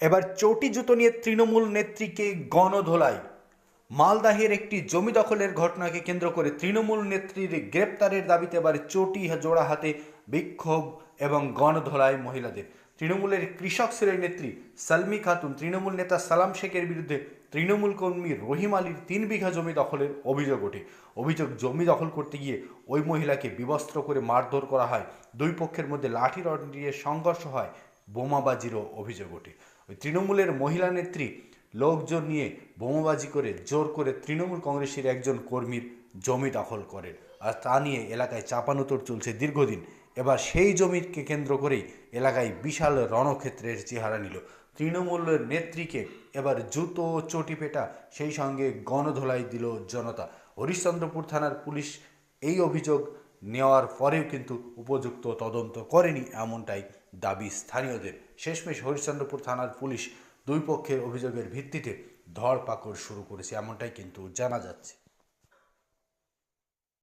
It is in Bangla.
এবার চটি জুতো নিয়ে তৃণমূল নেত্রীকে গণধোলায় মালদাহের একটি জমি দখলের ঘটনাকে কেন্দ্র করে তৃণমূল নেত্রীর গ্রেপ্তারের দাবিতে এবার চটি জোড়া হাতে বিক্ষোভ এবং গণধোলাই মহিলাদের। তৃণমূলের কৃষক সেলের নেত্রী সালমি খাতুন, তৃণমূল নেতা সালাম শেখের বিরুদ্ধে তৃণমূল কর্মী রহিম আলীর তিন বিঘা জমি দখলের অভিযোগ ওঠে। অভিযোগ, জমি দখল করতে গিয়ে ওই মহিলাকে বিবস্ত্র করে মারধর করা হয়। দুই পক্ষের মধ্যে লাঠি রড দিয়ে সংঘর্ষ হয় বোমাবাজিরও অভিযোগ ওঠে। ওই তৃণমূলের মহিলা নেত্রী লোকজন নিয়ে বোমাবাজি করে জোর করে তৃণমূল কংগ্রেসের একজন কর্মীর জমি দখল করেন। আর তা নিয়ে এলাকায় চাপানুতর চলছে দীর্ঘদিন। এবার সেই জমিকে কেন্দ্র করেই এলাকায় বিশাল রণক্ষেত্রের চেহারা নিল। তৃণমূলের নেত্রীকে এবার জুতো চটি পেটা সেই সঙ্গে গণধোলাই দিল জনতা। হরিশ্চন্দ্রপুর থানার পুলিশ এই অভিযোগ নেওয়ার পরেও কিন্তু উপযুক্ত তদন্ত করেনি এমনটাই দাবি স্থানীয়দের। শেষমেশ হরিশ্চন্দ্রপুর থানার পুলিশ দুই পক্ষের অভিযোগের ভিত্তিতে ধরপাকড় শুরু করেছে, এমনটাই কিন্তু জানা যাচ্ছে।